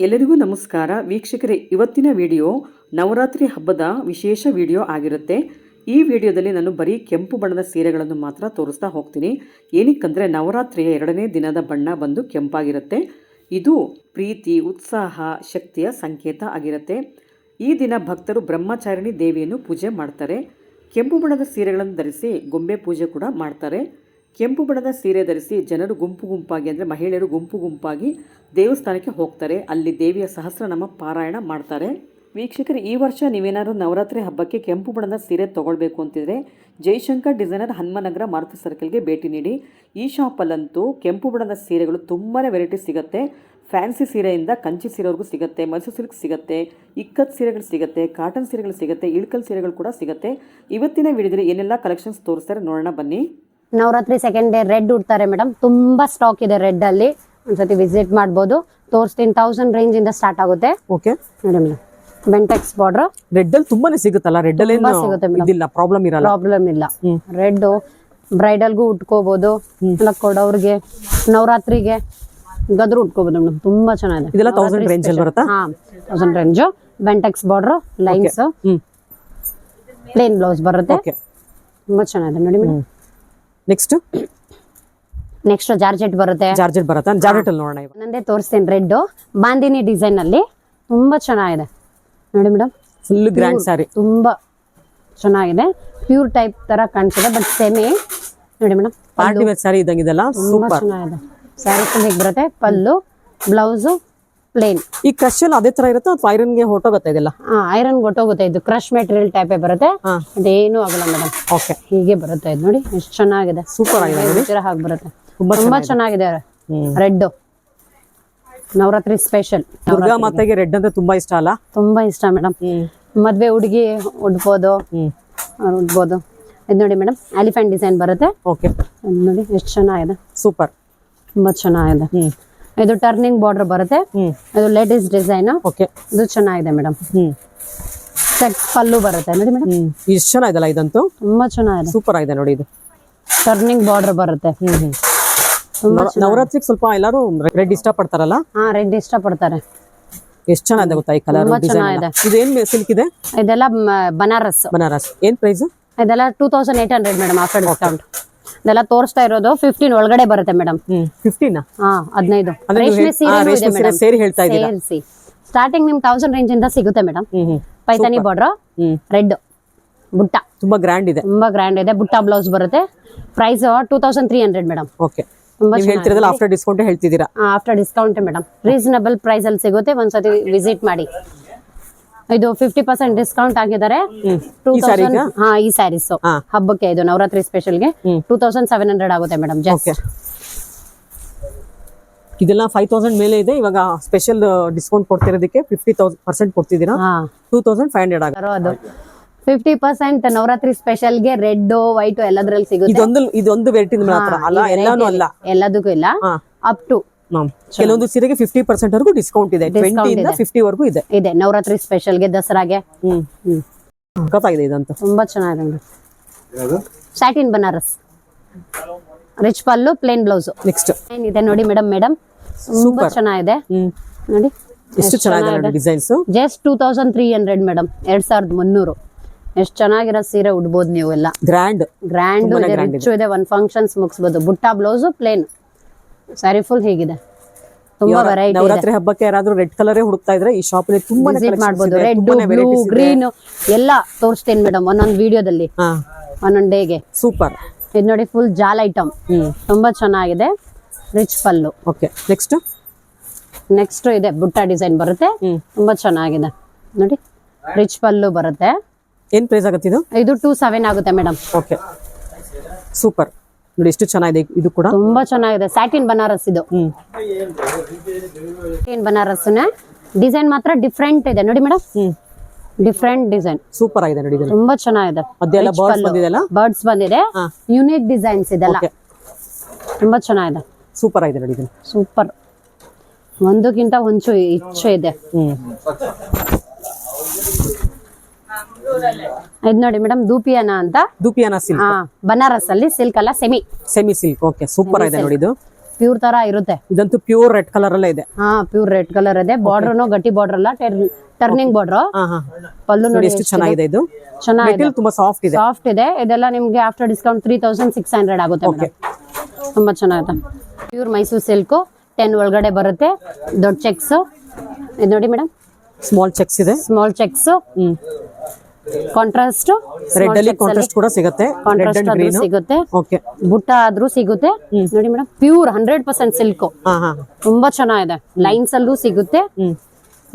ಎಲ್ಲರಿಗೂ ನಮಸ್ಕಾರ. ವೀಕ್ಷಕರೇ, ಇವತ್ತಿನ ವಿಡಿಯೋ ನವರಾತ್ರಿ ಹಬ್ಬದ ವಿಶೇಷ ವಿಡಿಯೋ ಆಗಿರುತ್ತೆ. ಈ ವಿಡಿಯೋದಲ್ಲಿ ನಾನು ಬರೀ ಕೆಂಪು ಬಣ್ಣದ ಸೀರೆಗಳನ್ನು ಮಾತ್ರ ತೋರಿಸ್ತಾ ಹೋಗ್ತೀನಿ. ಏನಕ್ಕಂದರೆ, ನವರಾತ್ರಿಯ ಎರಡನೇ ದಿನದ ಬಣ್ಣ ಬಂದು ಕೆಂಪಾಗಿರುತ್ತೆ. ಇದು ಪ್ರೀತಿ, ಉತ್ಸಾಹ, ಶಕ್ತಿಯ ಸಂಕೇತ ಆಗಿರುತ್ತೆ. ಈ ದಿನ ಭಕ್ತರು ಬ್ರಹ್ಮಚಾರಿಣಿ ದೇವಿಯನ್ನು ಪೂಜೆ ಮಾಡ್ತಾರೆ. ಕೆಂಪು ಬಣ್ಣದ ಸೀರೆಗಳನ್ನು ಧರಿಸಿ ಗೊಂಬೆ ಪೂಜೆ ಕೂಡ ಮಾಡ್ತಾರೆ. ಕೆಂಪು ಬಣ್ಣದ ಸೀರೆ ಧರಿಸಿ ಜನರು ಗುಂಪು ಗುಂಪಾಗಿ ಅಂದರೆ ಮಹಿಳೆಯರು ಗುಂಪು ಗುಂಪಾಗಿ ದೇವಸ್ಥಾನಕ್ಕೆ ಹೋಗ್ತಾರೆ. ಅಲ್ಲಿ ದೇವಿಯ ಸಹಸ್ರನಾಮ ಪಾರಾಯಣ ಮಾಡ್ತಾರೆ. ವೀಕ್ಷಕರು, ಈ ವರ್ಷ ನೀವೇನಾದ್ರು ನವರಾತ್ರಿ ಹಬ್ಬಕ್ಕೆ ಕೆಂಪು ಬಣ್ಣದ ಸೀರೆ ತೊಗೊಳ್ಬೇಕು ಅಂತಿದ್ರೆ ಜೈಶಂಕರ್ ಡಿಸೈನರ್ ಹನುಮನಗರ ಮಾರುತಿ ಸರ್ಕಲ್ಗೆ ಭೇಟಿ ನೀಡಿ. ಈ ಶಾಪಲ್ಲಂತೂ ಕೆಂಪು ಬಣ್ಣದ ಸೀರೆಗಳು ತುಂಬಾ ವೆರೈಟಿ ಸಿಗುತ್ತೆ. ಫ್ಯಾನ್ಸಿ ಸೀರೆಯಿಂದ ಕಂಚಿ ಸೀರೆವರೆಗೂ ಸಿಗುತ್ತೆ, ಮೈಸೂರು ಸಿಲ್ಕ್ ಸಿಗುತ್ತೆ, ಇಕ್ಕತ್ ಸೀರೆಗಳು ಸಿಗುತ್ತೆ, ಕಾಟನ್ ಸೀರೆಗಳು ಸಿಗುತ್ತೆ, ಇಳ್ಕಲ್ ಸೀರೆಗಳು ಕೂಡ ಸಿಗುತ್ತೆ. ಇವತ್ತಿನ ವಿಡಿಯೋದಲ್ಲಿ ಏನೆಲ್ಲ ಕಲೆಕ್ಷನ್ಸ್ ತೋರಿಸ್ತಾರೆ ನೋಡೋಣ ಬನ್ನಿ. ನವರಾತ್ರಿ ಸೆಕೆಂಡ್ ಡೇ ರೆಡ್ ಉಡ್ತಾರೆ ಮೇಡಮ್ ತುಂಬಾ ಸ್ಟಾಕ್ ಇದೆ ರೆಡ್ ಅಲ್ಲಿ. ಒಂದ್ಸತಿ ವಿಸಿಟ್ ಮಾಡಬಹುದು ತೋರಿಸ್ತೀನಿ ತೌಸಂಡ್ ರೇಂಜ್ ಇಂದ ಸ್ಟಾರ್ಟ್ ಆಗುತ್ತೆ. ಓಕೆ ನೋಡಿ ಮೇಡಮ್ ಬೆಂಟೆಕ್ಸ್ ಬಾರ್ಡರ್ ರೆಡ್ ಅಲ್ಲಿ ತುಂಬಾನೇ ಸಿಗುತ್ತಲ್ಲ? ರೆಡ್ ಅಲ್ಲಿ ಸಿಗುತ್ತೆ. ಪ್ರಾಬ್ಲಮ್ ಇರಲ್ಲ? ಪ್ರಾಬ್ಲಮ್ ಇಲ್ಲ. ರೆಡ್ ಬ್ರೈಡಲ್ಗೂ ಉಟ್ಕೋಬಹುದು ಇಲ್ಲ ಕೊಡೋರ್ಗೆ ನವರಾತ್ರಿಗೆ ಗದ್ರು ಉಟ್ಕೋಬಹುದು ಮೇಡಮ್ ತುಂಬಾ ಚೆನ್ನಾಗಿದೆ. ಇದೆಲ್ಲ ತೌಸಂಡ್ ರೇಂಜ್ ಅಲ್ಲಿ ಬರುತ್ತಾ? ಹಾ thousand range Bentex border lines plain blouse ಬರುತ್ತೆ. ತುಂಬಾ ಚೆನ್ನಾಗಿದೆ. ನೋಡಿ ಮೇಡಮ್ ನೆಕ್ಸ್ಟ್ ನೆಕ್ಸ್ಟ್ ಜಾರ್ಜೆಟ್ ಬರುತ್ತೆ. ಜಾರ್ಜೆಟ್ ಬರುತ್ತೆ? ಜಾರ್ಜೆಟ್ ಅಲ್ಲಿ ನೋಡೋಣ ನಂದೇ ತೋರಿಸ್ತೇನೆ ರೆಡ್ ಬಾಂದಿನಿ ಡಿಸೈನ್ ಅಲ್ಲಿ ತುಂಬಾ ಚೆನ್ನಾಗಿದೆ. ನೋಡಿ ಮೇಡಮ್ ಫುಲ್ ಗ್ರ್ಯಾಂಡ್ ಸ್ಯಾರಿ ತುಂಬಾ ಚೆನ್ನಾಗಿದೆ. ಪ್ಯೂರ್ ಟೈಪ್ ತರ ಕಾಣಿಸಿದೆ ಬಟ್ ಸೆಮಿ ನೋಡಿ ಮೇಡಮ್ ಪಾರ್ಟಿ ವೇರ್ ಸ್ಯಾರಿ ಇದ್ದಂಗಿದೆಲ್ಲ ತುಂಬಾ ಚೆನ್ನಾಗಿದೆ. ಸ್ಯಾರಿ ಫುಲ್ ಹೇಗೆ ಬರುತ್ತೆ. ಪಲ್ಲು ಬ್ಲೌಸು ಪ್ಲೇನ್ ಈ ಕ್ರಶ್ ಎಲ್ಲ ಅದೇ ತರ ಇರುತ್ತೆ ಅಥವಾ ಐರನ್ಗೆ ಹೊಟ್ಟೋಗುತ್ತೆ ಇದೆಲ್ಲ? ಐರನ್ ಗೊಟ್ಟೋಗುತ್ತೆ ಇದು ಕ್ರಶ್ ಮೆಟೀರಿಯಲ್ ಟೈಪೇ ಬರುತ್ತೆ. ಹಾ. ಅದೇನು ಆಗಲ್ಲ ಮೇಡಮ್ ಓಕೆ ಹೀಗೆ ಬರುತ್ತೆ ಇದು ನೋಡಿ. ಎಷ್ಟು ಚೆನ್ನಾಗಿದೆ. ಸೂಪರ್ ಆಗಿದೆ ಹಾಗೆ ಬರುತ್ತೆ. ತುಂಬಾ ಚೆನ್ನಾಗಿದೆ. ರೆಡ್ ನವರಾತ್ರಿ ಸ್ಪೆಷಲ್ ದುರ್ಗಾ ಮಾತೆಗೆ ರೆಡ್ ಅಂದ್ರೆ ತುಂಬಾ ಇಷ್ಟ ಅಲ್ಲ? ತುಂಬಾ ಇಷ್ಟ ಮೇಡಮ್ ಮದ್ವೆ ಹುಡುಗಿ ಉಡ್ಬೋದು. ಉಡ್ಬೋದು. ಇದು ನೋಡಿ ಮೇಡಮ್ ಎಲಿಫೆಂಟ್ ಡಿಸೈನ್ ಬರುತ್ತೆ. ಓಕೆ ನೋಡಿ ಎಷ್ಟು ಚೆನ್ನಾಗಿದೆ. ಸೂಪರ್ ತುಂಬಾ ಚೆನ್ನಾಗಿದೆ. ಹ್ಮ್. ಇದು ಟರ್ನಿಂಗ್ ಬಾರ್ಡರ್ ಬರುತ್ತೆ. ಇದು ಲೇಡೀಸ್ ಡಿಸೈನ್ ಓಕೆ ಇದು ಚೆನ್ನಾಗಿದೆ ಮೇಡಮ್ ಸೆಟ್ ಪಲ್ಲು ಬರುತ್ತೆ ನೋಡಿ ಮೇಡಮ್ ಇಷ್ಟು ಚೆನ್ನಾಗಿದೆಲ್ಲ ಇದಂತೂ? ತುಂಬಾ ಚೆನ್ನಾಗಿದೆ. ಸೂಪರ್ ಆಗಿದೆ ನೋಡಿ ಇದು. ಟರ್ನಿಂಗ್ ಬಾರ್ಡರ್ ಬರುತ್ತೆ. ಹ್ಮ್ ಹ್ಮ್. ತುಂಬಾ ನವ- ನವರಾತ್ರಿಗೆ ಸ್ವಲ್ಪ ಎಲ್ಲರೂ ರೆಡ್ ಇಷ್ಟ ಪಡ್ತಾರಲ್ಲ ಹಾ ರೆಡ್ ಇಷ್ಟ ಪಡ್ತಾರೆ ಎಷ್ಟು ಚೆನ್ನಾಗಿದೆ ಗೊತ್ತಾ ಈ ಕಲರ್ ತುಂಬಾ ಚೆನ್ನಾಗಿದೆ ಚೆನ್ನಾಗಿದೆ. ಇದೇನ್ ಸಿಲ್ಕ್ ಇದೆ? ಇದೆಲ್ಲ ಬನಾರಸ್ ಬನಾರಸ್ ಏನ್ ಪ್ರೈಸ್ ಇದೆಲ್ಲ two thousand eight hundred madam after discount ಇದೆಲ್ಲ ತೋರಿಸ್ತಾ ಇರೋದು ಫಿಫ್ಟೀನ್ ಒಳಗಡೆ ಬರುತ್ತೆ ಮೇಡಮ್ ಫಿಫ್ಟೀನಾ ಹಾ ಹದಿನೈದು. ರೇಷ್ಮೆ ಸೀರೆ ಹೇಳ್ತಾ ಸೇರಿಸಿ ಸ್ಟಾರ್ಟಿಂಗ್ ನಿಮ್ ತೌಸಂಡ್ ರೇಂಜ್ ಇಂದ ಸಿಗುತ್ತೆ ಮೇಡಮ್ ಪೈತಾನಿ ಬಾರ್ಡರ್ ರೆಡ್ ಬುಟ್ಟ. ತುಂಬಾ ಗ್ರ್ಯಾಂಡ್ ಇದೆ. ತುಂಬಾ ಗ್ರ್ಯಾಂಡ್ ಇದೆ. ಬುಟ್ಟ ಬ್ಲೌಸ್ ಬರುತ್ತೆ. Price two thousand three hundred madam okay ಹೇಳ್ತಿರೋದಲ್ಲ after discount ಹೇಳ್ತಿದ್ದೀರಾ? After discount madam reasonable price ಅಲ್ಲಿ ಸಿಗುತ್ತೆ. ಒಂದ್ಸತಿ ವಿಸಿಟ್ ಮಾಡಿ. ಇದು ಫಿಫ್ಟಿ ಪರ್ಸೆಂಟ್ ಡಿಸ್ಕೌಂಟ್ ಆಗಿದ್ದಾರೆ. ಟೂ ಈ ತೌಸಂಡ್ ಹಾ ಈ ಸ್ಯಾರೀಸ್. ಹಬ್ಬಕ್ಕೆ ಇದು ನವರಾತ್ರಿ ಸ್ಪೆಷಲ್ಗೆ ಗೆ ಟೂ ತೌಸಂಡ್ ಸೆವೆನ್ ಹಂಡ್ರೆಡ್ ಆಗುತ್ತೆ ಮೇಡಮ್ ಜಸ್ಟ್ ಇದೆಲ್ಲ ಫೈವ್ ತೌಸಂಡ್ ಮೇಲೆ ಇದೆ ಇವಾಗ ಸ್ಪೆಷಲ್ ಡಿಸ್ಕೌಂಟ್ ಕೊಡ್ತಿರೋದಕ್ಕೆ ಫಿಫ್ಟಿ ತೌಸಂಡ್ ಪರ್ಸೆಂಟ್ ಕೊಡ್ತಿದ್ದೀರಾ? ಟೂ ತೌಸಂಡ್ ಫೈವ್ ಹಂಡ್ರೆಡ್ ಆಗುತ್ತೆ. ಅದು fifty percent Navratri ಸ್ಪೆಷಲ್ಗೆ red white ಎಲ್ಲದ್ರಲ್ಲಿ ಸಿಗುತ್ತೆ. ಇದೊಂದು ಇದೊಂದು ವೆರೈಟಿ ನಿಮ್ಮ ಅಲ್ಲ ಈ ಎಲ್ಲಾನು ಅಲ್ಲ. ಎಲ್ಲದಕ್ಕೂ ಇಲ್ಲ. ಅಪ್ ಟು ಕೆಲವೊಂದು ಸೀರೆಗೆ ಫಿಫ್ಟಿ ಪರ್ಸೆಂಟ್ ವರೆಗೂ ಡಿಸ್ಕೌಂಟ್ ಇದೆ. ಟ್ವೆಂಟಿ ಇಂದ ಫಿಫ್ಟಿ ವರೆಗೂ ಇದೆ. ಇದೆ. ನವರಾತ್ರಿ ಸ್ಪೆಷಲ್ಗೆ ದಸರಾಗೆ. ಹ್ಮ್ ಹ್ಮ್. ಗೊತ್ತಾಗಿದೆ ಇದಂತೂ. ತುಂಬಾ ಚೆನ್ನಾಗಿದೆ satin Banaras rich pallu plain blouse next ಏನಿದೆ ನೋಡಿ ಮೇಡಮ್ ಮೇಡಮ್ ತುಂಬಾ ಚೆನ್ನಾಗಿದೆ. ಹ್ಮ್. ನೋಡಿ. ಎಷ್ಟು ಚೆನ್ನಾಗಿದೆ ನೋಡಿ designs just two thousand three hundred madam ಎರಡ್ ಸಾವಿರದ ಮುನ್ನೂರು. ಎಷ್ಟು ಚೆನ್ನಾಗಿರೋ ಸೀರೆ ಉಡ್ಬೋದು ನೀವು ಎಲ್ಲ ಗ್ರ್ಯಾಂಡ್ ಗ್ರ್ಯಾಂಡ್ ಇದೆ. ಒಂದು ರಿಚ್ ಇದೆ. ಒಂದ್ ಫಂಕ್ಷನ್ಸ್ ಮುಗಿಸ್ಬೋದು. ಬುಟ್ಟಾ ಬ್ಲೌಸು ಪ್ಲೇನ್ ಸ್ಯಾರಿ ಫುಲ್ ಹೇಗಿದೆ. ತುಂಬಾ ವೆರೈಟಿ ನವರಾತ್ರಿ ಹಬ್ಬಕ್ಕೆ ಯಾರಾದ್ರೂ ರೆಡ್ ಕಲರೇ ಹುಡುಕ್ತಾ ಇದ್ರೆ ಈ ಶಾಪ್ ಅಲ್ಲಿ ತುಂಬಾ ಮಾಡಬಹುದು ರೆಡ್ ಬ್ಲೂ ಗ್ರೀನ್ ಎಲ್ಲ ತೋರಿಸ್ತೇನೆ ಮೇಡಮ್ ಒಂದೊಂದು ವಿಡಿಯೋದಲ್ಲಿ ಒಂದೊಂದು ಡೇಗೆ ಸೂಪರ್ ಇದು ನೋಡಿ ಫುಲ್ ಜಾಲ್ ಐಟಮ್ ತುಂಬಾ ಚೆನ್ನಾಗಿದೆ. Rich pallu. Okay next next ಇದೆ. ಬುಟ್ಟ ಡಿಸೈನ್ ಬರುತ್ತೆ. ತುಂಬಾ ಚೆನ್ನಾಗಿದೆ. ನೋಡಿ ರಿಚ್ ಪಲ್ಲು ಬರುತ್ತೆ. ಏನ್ ಪ್ರೈಸ್ ಆಗುತ್ತೆ ಇದು? ಇದು ಟೂ ಸೆವೆನ್ ಆಗುತ್ತೆ ಮೇಡಮ್ ಓಕೆ ಸೂಪರ್ ನೋಡಿ ಎಷ್ಟು ಚೆನ್ನಾಗಿದೆ ಇದು ಕೂಡ? ತುಂಬಾ ಚೆನ್ನಾಗಿದೆ. ಸ್ಯಾಟಿನ್ ಬನಾರಸ್ ಇದು. ಸ್ಯಾಟಿನ್ ಬನಾರಸ್ನ ಡಿಸೈನ್ ಮಾತ್ರ ಡಿಫ್ರೆಂಟ್ ಇದೆ. ನೋಡಿ ಮೇಡಮ್ ಡಿಫ್ರೆಂಟ್ ಡಿಸೈನ್ ಸೂಪರ್ ಆಗಿದೆ ನೋಡಿ ತುಂಬಾ ಚೆನ್ನಾಗಿದೆ. ಅದೆಲ್ಲ ಬರ್ಡ್ಸ್ ಬಂದಿದೆ ಬರ್ಡ್ಸ್ ಬಂದಿದೆ. ಯುನಿಕ್ ಡಿಸೈನ್ಸ್ ಇದೆಲ್ಲ. ತುಂಬಾ ಚೆನ್ನಾಗಿದೆ. ಸೂಪರ್ ಆಗಿದೆ ನೋಡಿ ಸೂಪರ್ ಒಂದಕ್ಕಿಂತ ಒಂಚು ಇಚ್ಛೆ ಇದೆ. ಇದು ನೋಡಿ ಮೇಡಮ್ ದೂಪಿಯಾನ ಅಂತ. ದೂಪಿಯಾನ ಸಿಲ್ಕ್ ಬನಾರಸ್ ಅಲ್ಲಿ ಸಿಲ್ಕ್ ಅಲ್ಲ semi semi silk okay super ಇದೆ ನೋಡಿ ಇದು ಪ್ಯೂರ್ ತರ ಇರುತ್ತೆ. ಇದಂತೂ ಪ್ಯೂರ್ ರೆಡ್ ಕಲರ್ ಅಲ್ಲೇ ಇದೆ. ಹಾ ಪ್ಯೂರ್ ರೆಡ್ ಕಲರ್ ಇದೆ. ಬಾರ್ಡ್ರು ಗಟ್ಟಿ ಬಾರ್ಡರ್ ಅಲ್ಲ ಟರ್ನಿಂಗ್ ಬಾರ್ಡರ್ ಪಲ್ಲು ನೋಡಿ ಎಷ್ಟು ಚೆನ್ನಾಗಿದೆ ಇದು. ಚೆನ್ನಾಗಿದೆ. ತುಂಬಾ ಸಾಫ್ಟ್ ಇದೆ. ಸಾಫ್ಟ್ ಇದೆ. ಇದೆಲ್ಲ ನಿಮಗೆ after discount three thousand six hundred ಆಗುತ್ತೆ ತುಂಬಾ ಚೆನ್ನಾಗಿದೆ. ಪ್ಯೂರ್ ಮೈಸೂರ್ ಸಿಲ್ಕು ಟೆನ್ ಒಳಗಡೆ ಬರುತ್ತೆ. ದೊಡ್ಡ ಚೆಕ್ಸ್ ಇದು ನೋಡಿ ಮೇಡಮ್. ಸ್ಮಾಲ್ ಚೆಕ್ಸ್ ಇದೆ. ಸ್ಮಾಲ್ ಚೆಕ್ಸ್ ಕಾಂಟ್ರಾಸ್ಟ್ ರೆಡ್ ಅಲ್ಲಿ ಕಾಂಟ್ರಾಸ್ಟ್ ಕೂಡ ಸಿಗುತ್ತೆ. ಕಾಂಟ್ರಾಸ್ಟ್ ಆದ್ರೂ ಗ್ರೀನ್ ಸಿಗುತ್ತೆ. ಓಕೆ ಬುಟ್ಟ ಆದ್ರೂ ಸಿಗುತ್ತೆ. ನೋಡಿ madam pure hundred percent silk ತುಂಬಾ ಚೆನ್ನಾಗಿದೆ. ಲೈನ್ಸ್ ಅಲ್ಲೂ ಸಿಗುತ್ತೆ.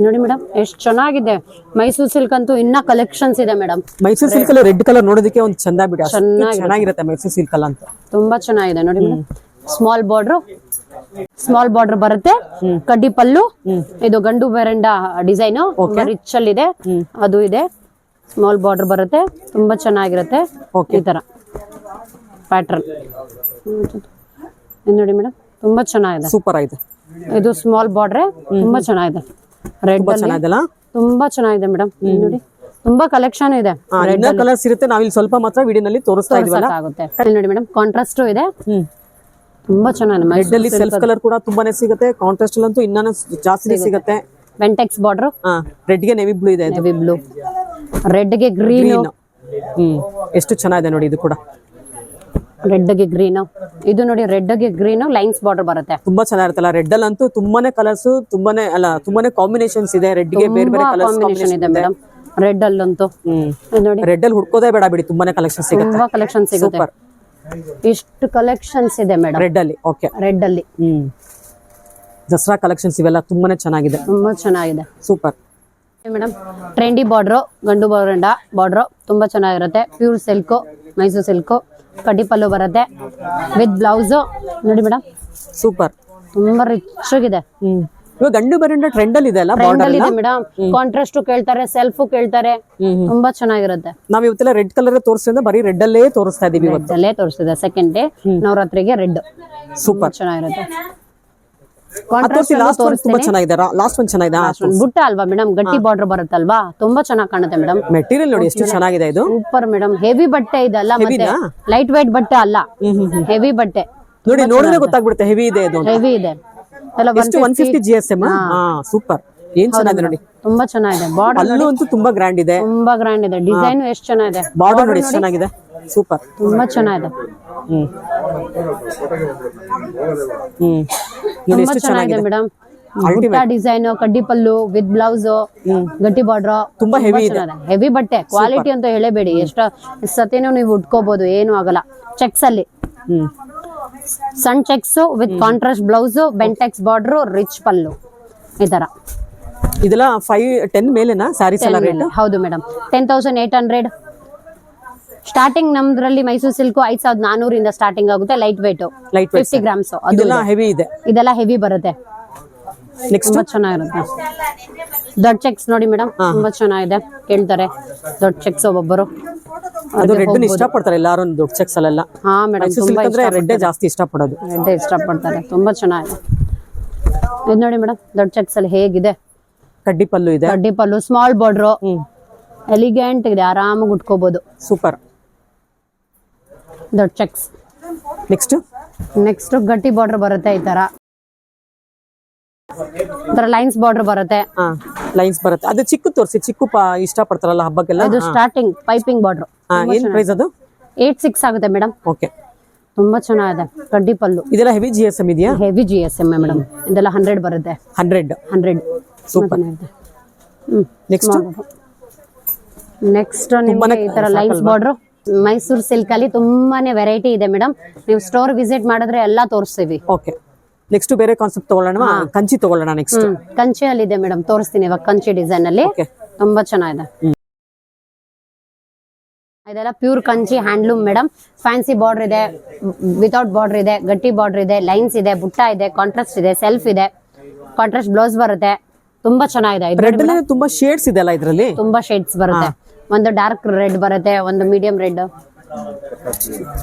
ನೋಡಿ ಮೇಡಮ್ ಎಷ್ಟು ಚೆನ್ನಾಗಿದೆ. ಮೈಸೂರ್ ಸಿಲ್ಕ್ ಅಂತೂ ಇನ್ನ ಕಲೆಕ್ಷನ್ಸ್ ಇದೆ ಮೇಡಮ್. ಮೈಸೂರ್ ಸಿಲ್ಕ್ ಅಲ್ಲಿ ರೆಡ್ ಕಲರ್ ನೋಡೋದಕ್ಕೆ ಒಂದು ಚಂದ ಬಿಡಿ. ಚೆನ್ನಾಗಿರುತ್ತೆ. ಮೈಸೂರ್ ಮೈಸೂರು ಸಿಲ್ಕ್ ಅಲ್ಲ ಅಂತ ತುಂಬಾ ಚೆನ್ನಾಗಿದೆ. ನೋಡಿ madam small border small border ಬರುತ್ತೆ. ಕಡ್ಡಿ ಪಲ್ಲು. ಇದು ಗಂಡು ಬೆರಂಡ ಡಿಸೈನ್ ರಿಚ್ ಅಲ್ಲಿ ಇದೆ ಅದು ಇದೆ. ಸ್ಮಾಲ್ ಬಾರ್ಡರ್ ಬರುತ್ತೆ ತುಂಬಾ ಚೆನ್ನಾಗಿರುತ್ತೆ. ಈ ತರ. ಪ್ಯಾಟರ್ನ್ ಇದು ನೋಡಿ ಮೇಡಮ್ ತುಂಬಾ ಚೆನ್ನಾಗಿದೆ. ಸೂಪರ್ ಆಗಿದೆ. ಇದು ಸ್ಮಾಲ್ ಬಾರ್ಡರ್ ತುಂಬಾ ಚೆನ್ನಾಗಿದೆ. ರೆಡ್ ಚೆನ್ನಾಗಿದೆಲ್ಲ ತುಂಬಾ ಚೆನ್ನಾಗಿದೆ ಮೇಡಮ್ ನೋಡಿ ತುಂಬಾ ಕಲೆಕ್ಷನ್ ಇದೆ. ರೆಡ್ ಕಲರ್ಸ್ ಇರುತ್ತೆ ನಾವಿಲ್ಲಿ ಸ್ವಲ್ಪ ಮಾತ್ರ ವಿಡಿಯೋನಲ್ಲಿ ತೋರಿಸ್ತಾ ಇದೀವಲ್ಲ? ಆಗುತ್ತೆ ಇಲ್ಲಿ ನೋಡಿ ಮೇಡಮ್ ಕಾಂಟ್ರಾಸ್ಟ್ ಇದೆ. ತುಂಬಾ ಚೆನ್ನಾಗಿದೆ. ರೆಡ್ ಅಲ್ಲಿ ಸೆಲ್ಫ್ ಕಲರ್ ಕೂಡ ತುಂಬಾನೇ ಸಿಗುತ್ತೆ ಕಾಂಟ್ರಾಸ್ಟ್ ಅಲ್ಲಂತೂ ಇನ್ನೂ ಜಾಸ್ತಿ ಸಿಗುತ್ತೆ. ವೆಂಟೆಕ್ಸ್ ಬಾರ್ಡರ್ ರೆಡ್ಗೆ ನೆವಿ ಬ್ಲೂ ಇದು ನೆವಿ ಬ್ಲೂ ರೆಡ್ಗೆ ಗ್ರೀನ್ ಹ್ಮ್. ಎಷ್ಟು ಚೆನ್ನಾಗಿದೆ ನೋಡಿ ಇದು ಕೂಡ. ರೆಡ್ಗೆ ಗ್ರೀನ್ ಇದು ನೋಡಿ ರೆಡ್ಗೆ ಗ್ರೀನ್ ಲೈನ್ಸ್ ಬಾರ್ಡರ್ ಬರುತ್ತೆ. ತುಂಬಾ ಚೆನ್ನಾಗಿರುತ್ತಲ್ಲ. ರೆಡ್ ಅಲ್ಲಿ ಅಂತೂ ತುಂಬಾನೇ ಕಲರ್ಸ್ ತುಂಬಾನೇ ಅಲ್ಲ ತುಂಬಾನೇ ಕಾಂಬಿನೇಷನ್ಸ್ ಇದೆ. ರೆಡ್ಗೆ ಬೇರೆ ಬೇರೆ ಕಲರ್ಸ್ ಕಾಂಬಿನೇಷನ್ ಇದೆ ಮೇಡಮ್ ರೆಡ್ ಅಲ್ಲಂತೂ. ನೋಡಿ. ರೆಡ್ ಅಲ್ಲಿ ಹುಡ್ಕೋದೇ ಬೇಡ ಬಿಡಿ. ತುಂಬಾನೇ ಕಲೆಕ್ಷನ್ ಸಿಗುತ್ತೆ. ತುಂಬಾ ಕಲೆಕ್ಷನ್ ಸಿಗುತ್ತೆ ಇಷ್ಟು ಕಲೆಕ್ಷನ್ಸ್ ಇದೆ ಮೇಡಮ್ ರೆಡ್ ಅಲ್ಲಿ. ಓಕೆ ರೆಡ್ ಅಲ್ಲಿ. ಹ್ಮ್. ದಸರಾ ಕಲೆಕ್ಷನ್ಸ್ ಇವೆಲ್ಲ ತುಂಬಾನೇ ಚೆನ್ನಾಗಿದೆ. ತುಂಬಾ ಚೆನ್ನಾಗಿದೆ. ಸೂಪರ್ ಮೇಡಮ್ ಟ್ರೆಂಡಿ ಬಾರ್ಡ್ರು ಗಂಡು ಬಾರ್ಡರ್ ಬಾರ್ಡ್ರು ತುಂಬಾ ಚೆನ್ನಾಗಿರುತ್ತೆ. ಪ್ಯೂರ್ ಸಿಲ್ಕು ಮೈಸೂರು ಸಿಲ್ಕು ಕಡ್ಡಿ ಪಲ್ಲು ಬರುತ್ತೆ. ವಿತ್ ಬ್ಲೌಸು ನೋಡಿ ಮೇಡಮ್ ಸೂಪರ್ ತುಂಬಾ ರಿಚ್ ಆಗಿದೆ. ಇವಾಗ ಗಂಡು ಬರಂಡ ಟ್ರೆಂಡ್ ಅಲ್ಲಿ ಇದೆ ಅಲ್ಲ ಇದೆ ಮೇಡಮ್ ಕಾಂಟ್ರಾಸ್ಟ್ ಕೇಳ್ತಾರೆ ಸೆಲ್ಫ್ ಕೇಳ್ತಾರೆ. ತುಂಬಾ ಚೆನ್ನಾಗಿರುತ್ತೆ. ನಾವ್ ಇವತ್ತೆಲ್ಲ ರೆಡ್ ಕಲರ್ ತೋರಿಸಿದ್ರೆ ಬರೀ ರೆಡ್ ಅಲ್ಲೇ ತೋರಿಸ್ತಾ ಇದೀವಿ ಇವತ್ತು. ಅಲ್ಲೇ ತೋರಿಸಿದೆ ಸೆಕೆಂಡ್ ಡೇ ನವರಾತ್ರಿಗೆ ರೆಡ್ ಸೂಪರ್ ಚೆನ್ನಾಗಿರುತ್ತೆ. ತುಂಬಾ ಚೆನ್ನಾಗಿದೆ. ಲಾಸ್ಟ್ ಒನ್ ಚೆನ್ನಾಗಿದೆ. ಒಂದ್ ಬುಟ್ಟ ಅಲ್ವಾ ಮೇಡಮ್ ಗಟ್ಟಿ ಬಾರ್ಡರ್ ಬರುತ್ತಲ್ವಾ? ತುಂಬಾ ಚೆನ್ನಾಗಿ ಕಾಣುತ್ತೆ ಮೇಡಮ್ ಮೆಟೀರಿಯಲ್ ನೋಡಿ ಎಷ್ಟು ಚೆನ್ನಾಗಿದೆ ಇದು. ಸೂಪರ್ ಮೇಡಮ್ ಹೆವಿ ಬಟ್ಟೆ ಇದಲ್ಲ ಮತ್ತೆ? ಲೈಟ್ ವೈಟ್ ಬಟ್ಟೆ ಅಲ್ಲ. ಹೆವಿ ಬಟ್ಟೆ. ನೋಡಿ ನೋಡಿದ್ರೆ ಗೊತ್ತಾಗ್ಬಿಡುತ್ತೆ. ಹೆವಿ ಇದೆ ಇದು ಹೆವಿ ಇದೆ. ಎಷ್ಟು? One fifty G S M super ಏನ್ ಚೆನ್ನಾಗಿದೆ ನೋಡಿ. ತುಂಬಾ ಚೆನ್ನಾಗಿದೆ. ಬಾರ್ಡರ್ ಅಲ್ಲೂ ಅಂತೂ ತುಂಬಾ ಗ್ರ್ಯಾಂಡ್ ಇದೆ. ತುಂಬಾ ಗ್ರ್ಯಾಂಡ್ ಇದೆ. ಡಿಸೈನ್ ಎಷ್ಟು ಚೆನ್ನಾಗಿದೆ? ಬಾರ್ಡರ್ ನೋಡಿ ಎಷ್ಟು ಚೆನ್ನಾಗಿದೆ. ಸೂಪರ್ ತುಂಬಾ ಚೆನ್ನಾಗಿದೆ. ಹ್ಮ್. ಹ್ಮ್. ನೋಡಿ ಎಷ್ಟು ಚೆನ್ನಾಗಿದೆ ಮೇಡಮ್. ಡಿಸೈನ್ ಕಡ್ಡಿ ಪಲ್ಲು ವಿತ್ ಬ್ಲೌಸ್ ಗಟ್ಟಿ ಬಾರ್ಡರ್ ತುಂಬಾ ಹೆವಿ ಇದೆ. ಹೆವಿ ಬಟ್ಟೆ. ಕ್ವಾಲಿಟಿ ಅಂತ ಹೇಳಬೇಡಿ. ಎಷ್ಟ ಸತಿನೂ ನೀವು ಉಟ್ಕೋಬಹುದು ಏನು ಆಗಲ್ಲ. ಚೆಕ್ಸ್ ಅಲ್ಲಿ. ಸನ್ ಸಣ್ಣ checks with contrast blouse Bentex border rich pallu. ಈ ತರ. ಇದೆಲ್ಲ ಫೈವ್ ಟೆನ್ ಮೇಲೆನಾ? ಸ್ಯಾರೀಸ್ ಹೌದು madam. Ten thousand eight hundred starting ನಮ್ದ್ರಲ್ಲಿ Mysuru silk ಐದ್ ಸಾವಿರದ ನಾನೂರಿಂದ ಸ್ಟಾರ್ಟಿಂಗ್ ಆಗುತ್ತೆ light weight light fifty grams ಇದೆಲ್ಲ ಹೆವಿ ಇದೆ. ಇದೆಲ್ಲ ಹೆವಿ ಬರುತ್ತೆ. ನೆಕ್ಸ್ಟ್ ಚೆನ್ನಾಗಿರುತ್ತೆ. ದೊಡ್ಡ ಚೆಕ್ಸ್ ನೋಡಿ ಮೇಡಮ್ ತುಂಬಾ ಚೆನ್ನಾಗಿದೆ. ಕೇಳ್ತಾರೆ. ದೊಡ್ಡ ಚೆಕ್ಸ್ ಒಬ್ಬೊಬ್ಬರು. ಅದು ರೆಡ್ ಇಷ್ಟಪಡ್ತಾರೆ ಎಲ್ಲಾರು ದೊಡ್ಡ ಚೆಕ್ಸ್ ಅಲ್ಲೆಲ್ಲ. ಹಾ ಮೇಡಮ್ ತುಂಬಾ ಅಂದ್ರೆ ರೆಡ್ ಜಾಸ್ತಿ ಇಷ್ಟಪಡೋದು. ರೆಡ್ ಇಷ್ಟಪಡ್ತಾರೆ. ತುಂಬಾ ಚೆನ್ನಾಗಿದೆ. ಇದು ನೋಡಿ ಮೇಡಮ್ ದೊಡ್ಡ ಚೆಕ್ಸ್ ಅಲ್ಲಿ ಹೇಗಿದೆ? ಕಡ್ಡಿ ಪಲ್ಲು ಇದೆ. ಕಡ್ಡಿ ಪಲ್ಲು ಸ್ಮಾಲ್ ಬಾರ್ಡರ್ ಎಲಿಗೆಂಟ್ ಇದೆ. ಆರಾಮಾಗಿ ಉಟ್ಕೋಬಹುದು ಸೂಪರ್ ದೊಡ್ಡ ಚೆಕ್ಸ್. ನೆಕ್ಸ್ಟ್ ನೆಕ್ಸ್ಟ್ ಗಟ್ಟಿ ಬಾರ್ಡರ್ ಬರುತ್ತೆ ಈ ತರ. ಲೈನ್ಸ್ ಬಾರ್ಡರ್ ಬರುತ್ತೆ. ಹಾ ಲೈನ್ಸ್ ಬರುತ್ತೆ. ಅದು ಚಿಕ್ಕ ತೋರಿಸಿ ಚಿಕ್ಕ ಇಷ್ಟ ಪಡ್ತಾರಲ್ಲ ಹಬ್ಬಕ್ಕೆಲ್ಲ? ಇದು ಸ್ಟಾರ್ಟಿಂಗ್ ಪೈಪಿಂಗ್ ಬಾರ್ಡರ್ ಏನ್ ಪ್ರೈಸ್ ಅದು? ಏಟ್ ಸಿಕ್ಸ್ ಆಗುತ್ತೆ ಮೇಡಮ್ ಓಕೆ ತುಂಬಾ ಚೆನ್ನಾಗಿದೆ ಕಡ್ಡಿ ಪಲ್ಲು. ಇದೆಲ್ಲ ಹೆವಿ ಜಿ ಎಸ್ ಎಂ ಇದೆಯಾ? Heavy G S M madam ಇದೆಲ್ಲ ಹಂಡ್ರೆಡ್ ಬರುತ್ತೆ. Hundred hundred super next next ನಿಮ್ಗೆ ಈ ತರ ಲೈನ್ಸ್ ಬಾರ್ಡರ್ ಮೈಸೂರು ಸಿಲ್ಕ್ ಅಲ್ಲಿ ತುಂಬಾನೇ ವೆರೈಟಿ ಇದೆ ಮೇಡಮ್ ನೀವು ಸ್ಟೋರ್ ವಿಸಿಟ್ ಮಾಡಿದ್ರೆ ಎಲ್ಲಾ ತೋರಿಸ್ತೀವಿ. ಓಕೆ ನೆಕ್ಸ್ಟ್ ಬೇರೆ ಕಾನ್ಸೆಪ್ಟ್ ತಗೊಳ್ಳೋಣ? ಕಂಚಿ ತಗೊಳ್ಳೋಣ ನೆಕ್ಸ್ಟ್ ಕಂಚಿ ಅಲ್ಲಿ ಇದೆ ಮೇಡಮ್ ತೋರಿಸ್ತೀನಿ ಇವಾಗ ಕಂಚಿ ಡಿಸೈನ್ ಅಲ್ಲಿ. ತುಂಬಾ ಚೆನ್ನಾಗಿದೆ. ಇದೆಲ್ಲ pure Kanchi handloom madam fancy border ಇದೆ ವಿತೌಟ್ ಬಾರ್ಡರ್ ಇದೆ ಗಟ್ಟಿ ಬಾರ್ಡರ್ ಇದೆ ಲೈನ್ಸ್ ಇದೆ ಬುಟ್ಟ ಇದೆ ಕಾಂಟ್ರಾಸ್ಟ್ ಇದೆ ಸೆಲ್ಫ್ ಇದೆ. ಕಾಂಟ್ರಾಸ್ಟ್ ಬ್ಲೌಸ್ ಬರುತ್ತೆ. ತುಂಬಾ ಚೆನ್ನಾಗಿದೆ. ತುಂಬಾ ಶೇಡ್ಸ್ ಇದೆ ಇದರಲ್ಲಿ? ಇದ್ರಲ್ಲಿ ತುಂಬಾ ಶೇಡ್ಸ್ ಬರುತ್ತೆ. ಒಂದು ಡಾರ್ಕ್ ರೆಡ್ ಬರುತ್ತೆ ಒಂದು ಮೀಡಿಯಂ ರೆಡ್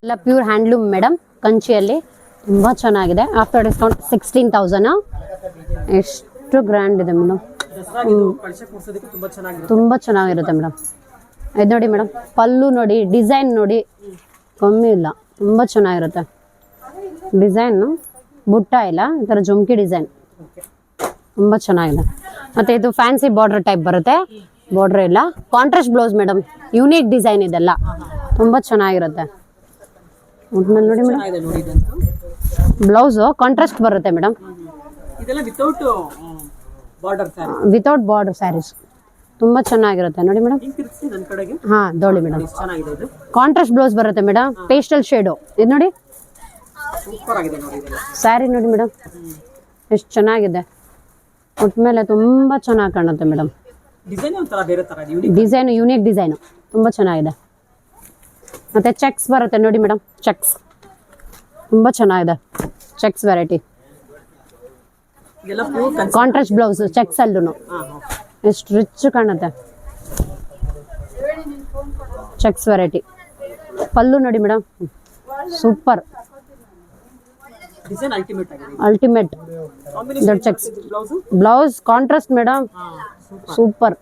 ಎಲ್ಲ ಪ್ಯೂರ್ ಹ್ಯಾಂಡ್ಲೂಮ್ ಮೇಡಮ್ ಕಂಚಿಯಲ್ಲಿ. ತುಂಬ ಚೆನ್ನಾಗಿದೆ. ಆಫ್ಟರ್ ಡಿಸ್ಕೌಂಟ್ ಸಿಕ್ಸ್ಟೀನ್ ತೌಸಂಡ್ ಎಷ್ಟು ಗ್ರ್ಯಾಂಡ್ ಇದೆ ಮೇಡಮ್ ತುಂಬ ಚೆನ್ನಾಗಿರುತ್ತೆ. ಮೇಡಮ್ ಇದು ನೋಡಿ ಮೇಡಮ್ ಪಲ್ಲು ನೋಡಿ ಡಿಸೈನ್ ನೋಡಿ. ಕಮ್ಮಿ ಇಲ್ಲ ತುಂಬ ಚೆನ್ನಾಗಿರುತ್ತೆ. ಡಿಸೈನ್ ಬುಟ್ಟ ಇಲ್ಲ ಈ ಥರ ಜುಮ್ಕಿ ಡಿಸೈನ್ ತುಂಬ ಚೆನ್ನಾಗಿದೆ. ಮತ್ತು ಇದು ಫ್ಯಾನ್ಸಿ ಬಾರ್ಡರ್ ಟೈಪ್ ಬರುತ್ತೆ. ಬಾರ್ಡರ್ ಇಲ್ಲ. Contrast blouse madam unique design ಇದೆಲ್ಲ. ತುಂಬ ಚೆನ್ನಾಗಿರುತ್ತೆ. ನೋಡಿ ಮೇಡಮ್ ಬ್ಲೌಸು ಕಾಂಟ್ರಾಸ್ಟ್ ಬರುತ್ತೆ ಮೇಡಮ್ ವಿತೌಟ್ ಬಾರ್ಡರ್ ಸ್ಯಾರೀಸ್ ತುಂಬ ಚೆನ್ನಾಗಿರುತ್ತೆ. ನೋಡಿ ಮೇಡಮ್ ಹಾಂ ದೋಳಿ ಮೇಡಮ್ ಕಾಂಟ್ರಾಸ್ಟ್ ಬ್ಲೌಸ್ ಬರುತ್ತೆ ಮೇಡಮ್ ಪೇಸ್ಟಲ್ ಶೇಡು ಇದು ನೋಡಿ. ಸ್ಯಾರಿ ನೋಡಿ ಮೇಡಮ್ ಎಷ್ಟು ಚೆನ್ನಾಗಿದೆ. ಒಟ್ಮೇಲೆ ತುಂಬ ಚೆನ್ನಾಗಿ ಕಾಣುತ್ತೆ ಮೇಡಮ್ ಡಿಸೈನ್ ಒಂಥರ ಬೇರೆ ತರ ಇದೆ ಯೂನಿಕ್ ಡಿಸೈನು ಯೂನಿಕ್ ಡಿಸೈನು ತುಂಬ ಚೆನ್ನಾಗಿದೆ. ಮತ್ತು ಚೆಕ್ಸ್ ಬರುತ್ತೆ ನೋಡಿ ಮೇಡಮ್ ಚೆಕ್ಸ್ ತುಂಬ ಚೆನ್ನಾಗಿದೆ. Checks variety contrast blouse checks ಅಲ್ಲೂ ಎಷ್ಟು ರಿಚ್ ಕಾಣುತ್ತೆ. ಚೆಕ್ಸ್ ವೆರೈಟಿ ಪಲ್ಲು ನೋಡಿ ಮೇಡಮ್ ಸೂಪರ್ ಅಲ್ಟಿಮೇಟ್ ದೊಡ್ಡ checks blouse contrast madam super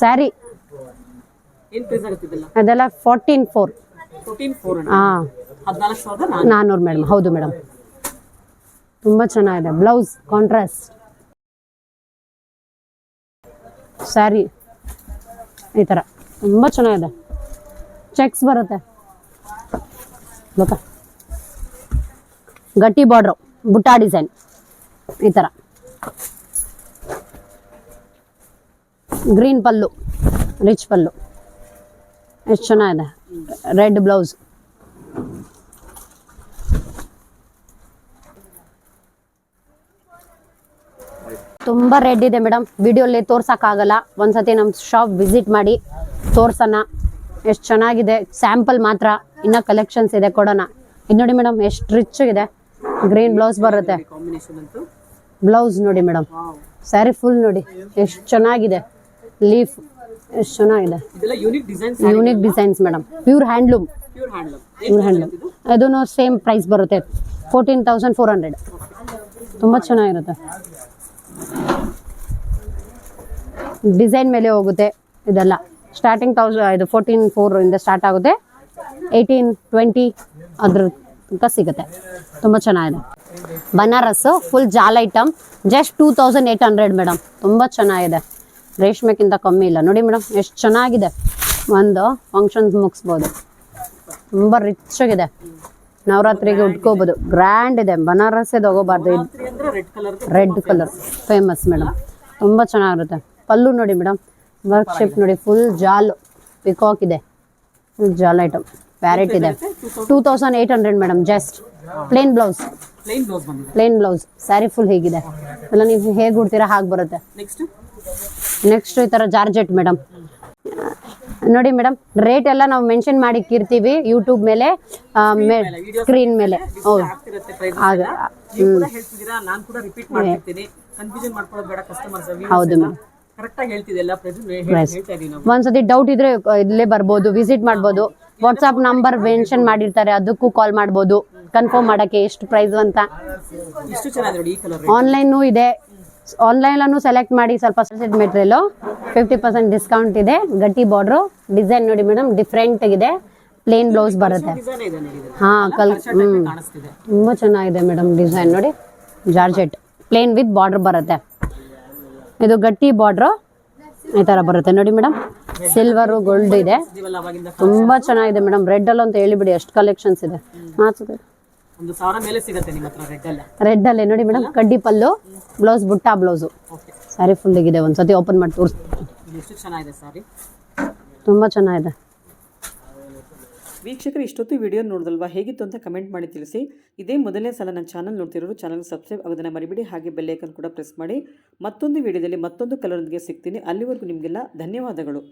sari ಅದೆಲ್ಲ ಫಾರ್ಟೀನ್ ಫೋರ್ ಹಾಂ. ನಾನ್ನೂರು ಮೇಡಮ್ ಹೌದು ಮೇಡಮ್ ತುಂಬ ಚೆನ್ನಾಗಿದೆ. ಬ್ಲೌಸ್ ಕಾಂಟ್ರಾಸ್ಟ್ ಸ್ಯಾರಿ ಈ ಥರ ತುಂಬ ಚೆನ್ನಾಗಿದೆ. ಚೆಕ್ಸ್ ಬರುತ್ತೆ. ಗೊತ್ತಾ? ಗಟ್ಟಿ ಬಾರ್ಡ್ರು ಬುಟ್ಟ ಡಿಸೈನ್ ಈ ಥರ ಗ್ರೀನ್ ಪಲ್ಲು ರಿಚ್ ಪಲ್ಲು. ಎಷ್ಟು ಚೆನ್ನಾಗಿದೆ? ರೆಡ್ ಬ್ಲೌಸ್ ತುಂಬ ರೆಡ್ ಇದೆ ಮೇಡಮ್. ವಿಡಿಯೋಲಿ ತೋರ್ಸೋಕ್ಕಾಗಲ್ಲ. ಒಂದ್ಸತಿ ನಮ್ಮ ಶಾಪ್ ವಿಸಿಟ್ ಮಾಡಿ ತೋರ್ಸೋಣ. ಎಷ್ಟು ಚೆನ್ನಾಗಿದೆ? ಸ್ಯಾಂಪಲ್ ಮಾತ್ರ. ಇನ್ನೂ ಕಲೆಕ್ಷನ್ಸ್ ಇದೆ ಕೊಡೋಣ. ಇದು ನೋಡಿ ಮೇಡಮ್ ಎಷ್ಟು ರಿಚ್ ಇದೆ. ಗ್ರೀನ್ ಬ್ಲೌಸ್ ಬರುತ್ತೆ. ಬ್ಲೌಸ್ ನೋಡಿ ಮೇಡಮ್. ಸ್ಯಾರಿ ಫುಲ್ ನೋಡಿ. ಎಷ್ಟು ಚೆನ್ನಾಗಿದೆ. ಲೀಫ್ ಎಷ್ಟು ಚೆನ್ನಾಗಿದೆ. Unique designs madam pure handloom pure handloom ಅದೂ ಸೇಮ್ ಪ್ರೈಸ್ ಬರುತ್ತೆ. ಫೋರ್ಟೀನ್ ತೌಸಂಡ್ ಫೋರ್ ಹಂಡ್ರೆಡ್ ತುಂಬ ಚೆನ್ನಾಗಿರುತ್ತೆ. ಡಿಸೈನ್ ಮೇಲೆ ಹೋಗುತ್ತೆ ಇದೆಲ್ಲ. ಸ್ಟಾರ್ಟಿಂಗ್ ತೌಸ ಇದು ಫೋರ್ಟೀನ್ ಫೋರ್ ಇಂದ ಸ್ಟಾರ್ಟ್ ಆಗುತ್ತೆ. ಏಯ್ಟೀನ್ ಟ್ವೆಂಟಿ ಅದ್ರ ತನಕ ಸಿಗುತ್ತೆ. ತುಂಬ ಚೆನ್ನಾಗಿದೆ. ಬನಾರಸ್ಸು ಫುಲ್ ಜಾಲ್ item just two thousand eight hundred madam ತುಂಬ ಚೆನ್ನಾಗಿದೆ. ರೇಷ್ಮೆಕ್ಕಿಂತ ಕಮ್ಮಿ ಇಲ್ಲ. ನೋಡಿ ಮೇಡಮ್ ಎಷ್ಟು ಚೆನ್ನಾಗಿದೆ. ಒಂದು ಫಂಕ್ಷನ್ಸ್ ಮುಗಿಸ್ಬೋದು. ತುಂಬ ರಿಚ್ ಆಗಿದೆ. ನವರಾತ್ರಿಗೆ ಉಟ್ಕೋಬೋದು. ಗ್ರ್ಯಾಂಡ್ ಇದೆ. ಬನಾರಸ್ಸೇ ತಗೋಬಾರ್ದು. ರೆಡ್ ಕಲರ್ ಫೇಮಸ್ ಮೇಡಮ್ ತುಂಬ ಚೆನ್ನಾಗಿರುತ್ತೆ. ಪಲ್ಲು ನೋಡಿ ಮೇಡಮ್ ವರ್ಕ್ ಶೇಪ್ ನೋಡಿ ಫುಲ್ ಜಾಲು. ಪಿಕಾಕ್ ಇದೆ. ಫುಲ್ ಜಾಲ್ ಐಟಮ್ ಪ್ಯಾರೆಟ್ ಇದೆ. Two thousand eight hundred madam just plain blouse plain blouse sari full ಹೇಗಿದೆ. ಎಲ್ಲ ನೀವು ಹೇಗೆ ಉಡ್ತೀರಾ ಹಾಗೆ ಬರುತ್ತೆ? ನೆಕ್ಸ್ಟ್ ಈ ಥರ ಜಾರ್ಜೆಟ್ ಮೇಡಮ್ ನೋಡಿ ಮೇಡಮ್ ರೇಟ್ ಎಲ್ಲ ನಾವು ಮೆನ್ಷನ್ ಮಾಡಿ ಇರ್ತೀವಿ ಯೂಟ್ಯೂಬ್ ಮೇಲೆ ಸ್ಕ್ರೀನ್ ಮೇಲೆ ಹೌದು. ಹೌದು ಮ್ಯಾಮ್ ಒಂದ್ಸತಿ ಡೌಟ್ ಇದ್ರೆ ಇಲ್ಲೇ ಬರ್ಬೋದು ವಿಸಿಟ್ ಮಾಡ್ಬೋದು. ವಾಟ್ಸ್ಆಪ್ ನಂಬರ್ ಮೆನ್ಷನ್ ಮಾಡಿರ್ತಾರೆ ಅದಕ್ಕೂ ಕಾಲ್ ಮಾಡ್ಬೋದು. ಕನ್ಫರ್ಮ್ ಮಾಡಕ್ಕೆ ಎಷ್ಟು ಪ್ರೈಸ್ ಅಂತ ಇಷ್ಟು ಚೆನ್ನಾಗಿದೆ ನೋಡಿ ಈ ಕಲರ್ ಆನ್ಲೈನು ಇದೆ ಆನ್ಲೈನಲ್ಲೂ ಸೆಲೆಕ್ಟ್ ಮಾಡಿ ಸ್ವಲ್ಪ ಮೆಟೀರಿಯಲು ಫಿಫ್ಟಿ ಪರ್ಸೆಂಟ್ ಡಿಸ್ಕೌಂಟ್ ಇದೆ ಗಟ್ಟಿ ಬಾರ್ಡ್ರು ಡಿಸೈನ್ ನೋಡಿ ಮೇಡಮ್ ಡಿಫ್ರೆಂಟ್ ಇದೆ ಪ್ಲೇನ್ ಬ್ಲೌಸ್ ಬರುತ್ತೆ ಹಾ ಕಲ್ ಕಾಣಿಸ್ತಿದೆ ತುಂಬ ಚೆನ್ನಾಗಿದೆ ಮೇಡಮ್ ಡಿಸೈನ್ ನೋಡಿ ಜಾರ್ಜೆಟ್ ಪ್ಲೇನ್ ವಿತ್ ಬಾರ್ಡರ್ ಬರುತ್ತೆ ಇದು ಗಟ್ಟಿ ಬಾರ್ಡರ್ ಈ ಥರ ಬರುತ್ತೆ ನೋಡಿ ಮೇಡಮ್ ಸಿಲ್ವರು ಗೋಲ್ಡ್ ಇದೆ ತುಂಬಾ ಚೆನ್ನಾಗಿದೆ ಮೇಡಮ್ ರೆಡ್ ಅಲ್ಲಂತ ಹೇಳಿಬಿಡಿ ಎಷ್ಟು ಕಲೆಕ್ಷನ್ಸ್ ಇದೆ ಒಂದು ಸಾವಿರ ಮೇಲೆ ಸಿಗುತ್ತೆ ನಿಮ್ಮ ಹತ್ರ ರೆಡ್ ರೆಡ್ ಅಲ್ಲೇ. ನೋಡಿ ಮೇಡಮ್ ಕಡ್ಡಿ ಪಲ್ಲು ಬ್ಲೌಸ್ ಬುಟ್ಟ ಬ್ಲೌಸು ಓಕೆ ಸ್ಯಾರಿ ಫುಲ್ ಇದೆ ಒಂದ್ಸತಿ ಓಪನ್ ಮಾಡಿ ತೋರಿಸ್ತೀನಿ ಇದು ಎಷ್ಟು ಚೆನ್ನಾಗಿದೆ ಸಾರಿ ತುಂಬ ಚೆನ್ನಾಗಿದೆ. ವೀಕ್ಷಕರು ಇಷ್ಟೊತ್ತು ವಿಡಿಯೋ ನೋಡಿದಲ್ವಾ ಹೇಗಿತ್ತು ಅಂತ ಕಮೆಂಟ್ ಮಾಡಿ ತಿಳಿಸಿ. ಇದೇ ಮೊದಲನೇ ಸಲ ನನ್ನ ಚಾನಲ್ ನೋಡ್ತಿರೋರು ಚಾನಲ್ ಸಬ್ಸ್ಕ್ರೈಬ್ ಆಗೋದನ್ನು ಮರಿಬೇಡಿ. ಹಾಗೆ ಬೆಲ್ಲೈಕನ್ ಕೂಡ ಪ್ರೆಸ್ ಮಾಡಿ. ಮತ್ತೊಂದು ವಿಡಿಯೋದಲ್ಲಿ ಮತ್ತೊಂದು ಕಲರ್ನೊಂದಿಗೆ ಸಿಗ್ತೀನಿ. ಅಲ್ಲಿವರೆಗೂ ನಿಮಗೆಲ್ಲ ಧನ್ಯವಾದಗಳು.